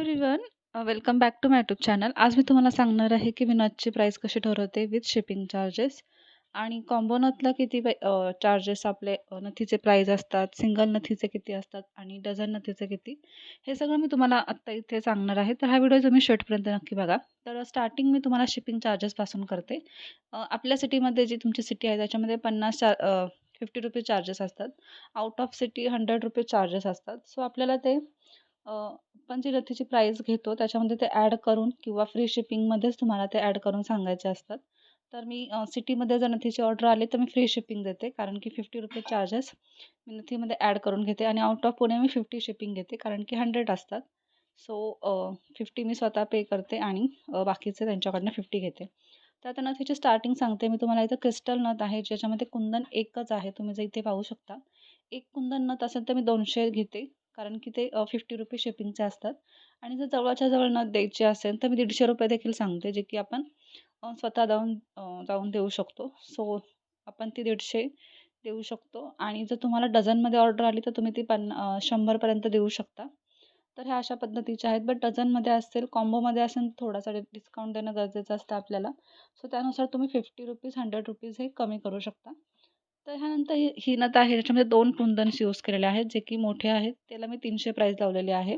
Everyone welcome back to my YouTube channel आज मी तुम्हाला सांगणार आहे की मी नथची प्राईस कशी ठरवते विथ शिपिंग चार्जेस आणि कॉम्बो नथला किती चार्जेस आपले नथीचे प्राईज असतात सिंगल नथीचे किती असतात आणि डझन नथीचे किती हे सगळं मी तुम्हाला आत्ता इथे सांगणार आहे. तर हा व्हिडिओ तुम्ही शेवटपर्यंत नक्की बघा. तर स्टार्टिंग मी तुम्हाला शिपिंग चार्जेसपासून करते. आपल्या सिटीमध्ये जी तुमची सिटी आहे त्याच्यामध्ये पन्नास चार फिफ्टी रुपीज चार्जेस असतात. Out of city hundred rupees charges असतात. सो आपल्याला ते आपण जी नथीची प्राईस घेतो त्याच्यामध्ये ते ॲड करून किंवा फ्री शिपिंगमध्येच तुम्हाला ते ॲड करून सांगायचे असतात. तर मी सिटीमध्ये जर नथीची ऑर्डर आली तर मी फ्री शिपिंग देते. कारण की फिफ्टी रुपीज चार्जेस मी नथीमध्ये ॲड करून घेते. आणि आउट ऑफ पुणे मी फिफ्टी शिपिंग घेते. कारण की हंड्रेड असतात. सो फिफ्टी मी स्वतः पे करते आणि बाकीचे त्यांच्याकडनं फिफ्टी घेते. तर आता नथीची स्टार्टिंग सांगते. मी तुम्हाला इथं क्रिस्टल नथ आहे. ज्याच्यामध्ये कुंदन एकच आहे. तुम्ही जर इथे पाहू शकता. एक कुंदन नथ असेल तर मी दोनशे घेते. कारण की ते फिफ्टी रुपीज शिपिंगचे असतात. आणि जर जवळच्या जवळ न द्यायचे असेल तर मी दीडशे रुपये देखील सांगते जे की आपण स्वतः जाऊन जाऊन देऊ शकतो. सो आपण ती दीडशे देऊ शकतो. आणि जर तुम्हाला डझनमध्ये ऑर्डर आली तर तुम्ही ती पन्ना शंभरपर्यंत देऊ शकता. तर ह्या अशा पद्धतीच्या आहेत. बट डझनमध्ये असेल कॉम्बोमध्ये असेल तर थोडासा डिस्काउंट देणं गरजेचं असतं आपल्याला. सो त्यानुसार तुम्ही फिफ्टी रुपीज हंड्रेड रुपीज हे कमी करू शकता. तर ह्यानंतर ही ही आहे. त्याच्यामध्ये दोन कुंदन्स यूज केलेले आहेत जे की मोठे आहेत. त्याला मी तीनशे प्राईस लावलेली आहे.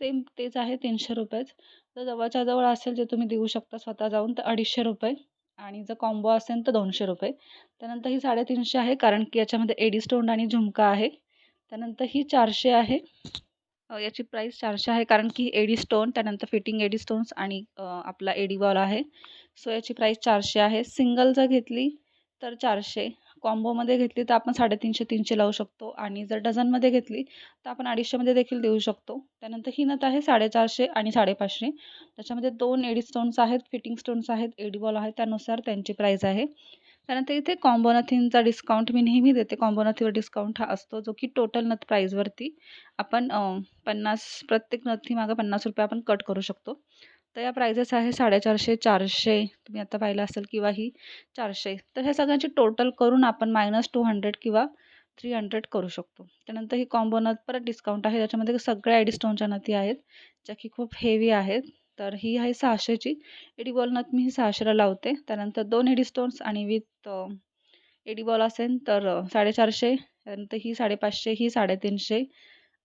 सेम तेच आहे तीनशे रुपयेच. जर जवळच्या जवळ असेल जे तुम्ही देऊ शकता स्वतः जाऊन तर अडीचशे रुपये. आणि जर कॉम्बो असेल तर दोनशे रुपये. त्यानंतर ही साडेतीनशे आहे कारण की याच्यामध्ये एडी स्टोन आणि झुमका आहे. त्यानंतर ही चारशे आहे. याची प्राईस चारशे आहे कारण की एडी स्टोन त्यानंतर फिटिंग एडी स्टोन्स आणि आपला एडी बॉल आहे. सो याची प्राईस चारशे आहे. सिंगल जर घेतली तर चारशे. कॉम्बोमध्ये घेतली तर आपण साडेतीनशे तीनशे लावू शकतो. आणि जर डझनमध्ये घेतली तर आपण अडीचशेमध्ये देखील देऊ शकतो. त्यानंतर ही नथ आहे साडेचारशे आणि साडेपाचशे. त्याच्यामध्ये दोन एडी स्टोन्स आहेत फिटिंग स्टोन्स आहेत एडी बॉल आहेत त्यानुसार त्यांची प्राईस आहे. त्यानंतर इथे कॉम्बो नथींचा डिस्काउंट मी नेहमी देते. कॉम्बो नथीवर डिस्काउंट हा असतो जो की टोटल नथ प्राईजवरती आपण पन्नास प्रत्येक नथी मागं पन्नास रुपये आपण कट करू शकतो. तर या प्राइजेस आहे साडेचारशे चारशे. तुम्ही आता पाहिलं असेल किंवा ही चारशे. तर ह्या सगळ्यांची टोटल करून आपण मायनस टू हंड्रेड किंवा थ्री हंड्रेड करू शकतो. त्यानंतर ही कॉम्बोनात परत डिस्काउंट आहे. त्याच्यामध्ये सगळ्या एडी स्टोनच्या नथी आहेत ज्या की खूप हेवी आहेत. तर ही आहे सहाशेची. एडीबॉल नथ मी ही सहाशेला लावते. त्यानंतर दोन एडी स्टोन्स आणि विथ एडीबॉल असेल तर साडेचारशे. त्यानंतर ही साडेपाचशे ही साडेतीनशे.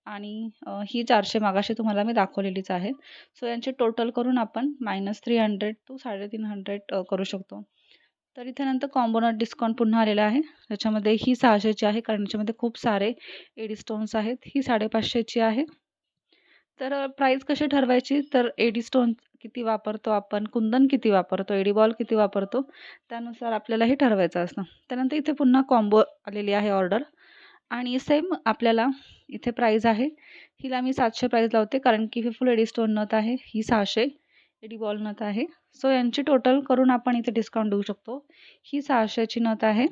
आणि ही चारशे मागाशी तुम्हाला मी दाखवलेलीच आहे सो यांचे टोटल करून आपण मायनस थ्री हंड्रेड टू साडेतीन हंड्रेड करू शकतो. तर इथे नंतर कॉम्बोनट डिस्काउंट पुन्हा आलेला आहे. त्याच्यामध्ये ही सहाशेची आहे कारण याच्यामध्ये खूप सारे एडी स्टोन्स आहेत. ही साडेपाचशेची आहे. तर प्राईस कशी ठरवायची? तर एडी स्टोन किती वापरतो आपण? कुंदन किती वापरतो? एडी बॉल किती वापरतो? त्यानुसार आपल्याला हे ठरवायचं असतं. त्यानंतर इथे पुन्हा कॉम्बो आलेली आहे ऑर्डर आणि सेम आपल्याला इथे प्राईज आहे. हिला मी सातशे प्राईज लावते कारण की ही फुल एडी स्टोन नथ आहे. ही सहाशे एडी बॉल नथ आहे. सो यांची टोटल करून आपण इथे डिस्काउंट देऊ शकतो. ही सहाशेची नथ आहे.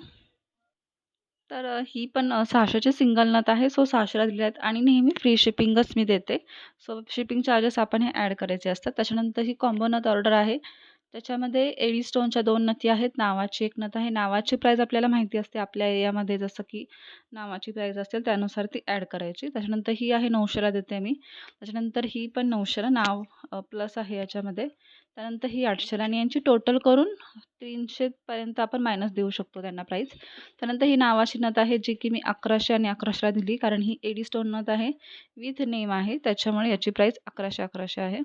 तर ही पण सहाशेची सिंगल नथ आहे. सो सहाशेला दिली आहेत. आणि नेहमी फ्री शिपिंगच मी देते. सो शिपिंग चार्जेस आपण हे ॲड करायचे असतात. त्याच्यानंतर ही कॉम्बो नथ ऑर्डर आहे. त्याच्यामध्ये एडी स्टोनच्या दोन नथी आहेत. नावाची एक नथ आहे. नावाची प्राईज आपल्याला माहिती असते. आपल्या एरियामध्ये जसं की नावाची प्राईज असेल त्यानुसार ती ॲड करायची. त्याच्यानंतर ही आहे नऊशेला देते मी. त्याच्यानंतर ही पण नऊशेला नाव प्लस आहे याच्यामध्ये. त्यानंतर ही आठशेला आणि यांची टोटल करून तीनशेपर्यंत आपण मायनस देऊ शकतो त्यांना प्राईज त्यानंतर ही नावाची नथ आहे जी की मी अकराशे आणि अकराशेला दिली. कारण ही एडी स्टोन नथ आहे. विथ नेम आहे. त्याच्यामुळे याची प्राईस अकराशे अकराशे आहे.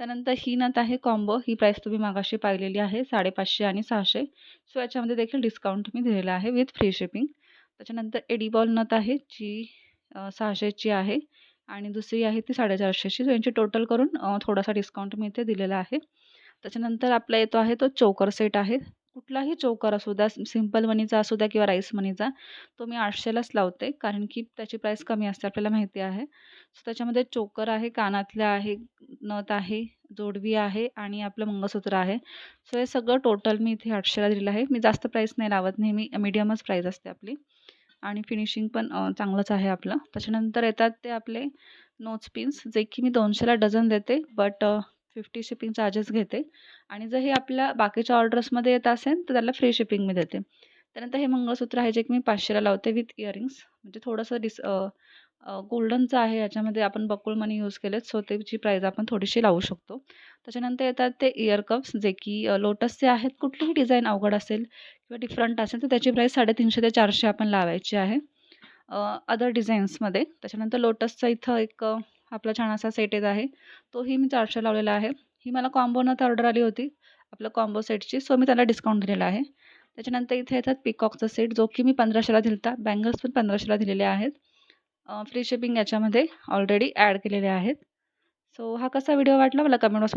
त्यानंतर ही नथ आहे कॉम्बो ही प्राईस तुम्ही मागाशी पाहिलेली आहे साडेपाचशे आणि सहाशे. सो याच्यामध्ये देखील डिस्काउंट मी दिलेला आहे विथ फ्री शिपिंग त्याच्यानंतर एडीबॉल नथ आहे जी सहाशेची आहे. आणि दुसरी आहे ती साडेचारशेची. सो यांची टोटल करून थोडासा डिस्काउंट मी इथे दिलेला आहे. त्याच्यानंतर आपला येतो आहे तो चोकर सेट आहे. कुठलाही चोकर असू द्या सिंपल मनीचा असू द्या किंवा राईस मनीचा तो मी आठशेलाच लावते. कारण की त्याची प्राईस कमी असते आपल्याला माहिती आहे. सो त्याच्यामध्ये चोकर आहे कानातल्या आहे नथ आहे जोडवी आहे आणि आपलं मंगळसूत्र आहे. सो हे सगळं टोटल मी इथे आठशेला दिलेलं आहे. मी जास्त प्राईस नाही लावत नेहमी मीडियमच प्राईस असते आपली. आणि फिनिशिंग पण चांगलंच आहे आपलं. त्याच्यानंतर येतात ते आपले नोज पिन्स जे की मी दोनशेला डझन देते बट फिफ्टी शिपिंग चार्जेस घेते. आणि जर हे आपल्या बाकीच्या ऑर्डर्समध्ये येत असेल तर त्याला फ्री शिपिंग मी देते. त्यानंतर हे मंगळसूत्र आहे जे की मी पाचशेला लावते विथ इयरिंग्स म्हणजे थोडंसं डिस गोल्डनचं आहे याच्यामध्ये आपण बकुळ मनी यूज केलेत. सो त्याची प्राईज आपण थोडीशी लावू शकतो. त्याच्यानंतर येतात ते इयर कप्स जे की लोटसचे आहेत. कुठलीही डिझाईन अवघड असेल किंवा डिफरंट असेल तर त्याची प्राईस साडेतीनशे ते चारशे आपण लावायची आहे. अदर डिझाईन्समध्ये त्याच्यानंतर लोटसचा इथं एक आपला छान असा सेट येत आहे. तोही मी चारशे लावलेला आहे. ही मला कॉम्बोनच ऑर्डर आली होती आपल्या कॉम्बो सेटची सो मी त्याला डिस्काउंट दिलेला आहे. त्याच्यानंतर इथे येतात पिकॉकचा सेट जो की मी पंधराशेला दिलता. बँगल्स पण पंधराशेला दिलेले आहेत. फ्री शिपिंग याच्यामध्ये ऑलरेडी ॲड केलेले आहेत. सो हा कसा व्हिडिओ वाटला? मला कमेंट बॉक्समध्ये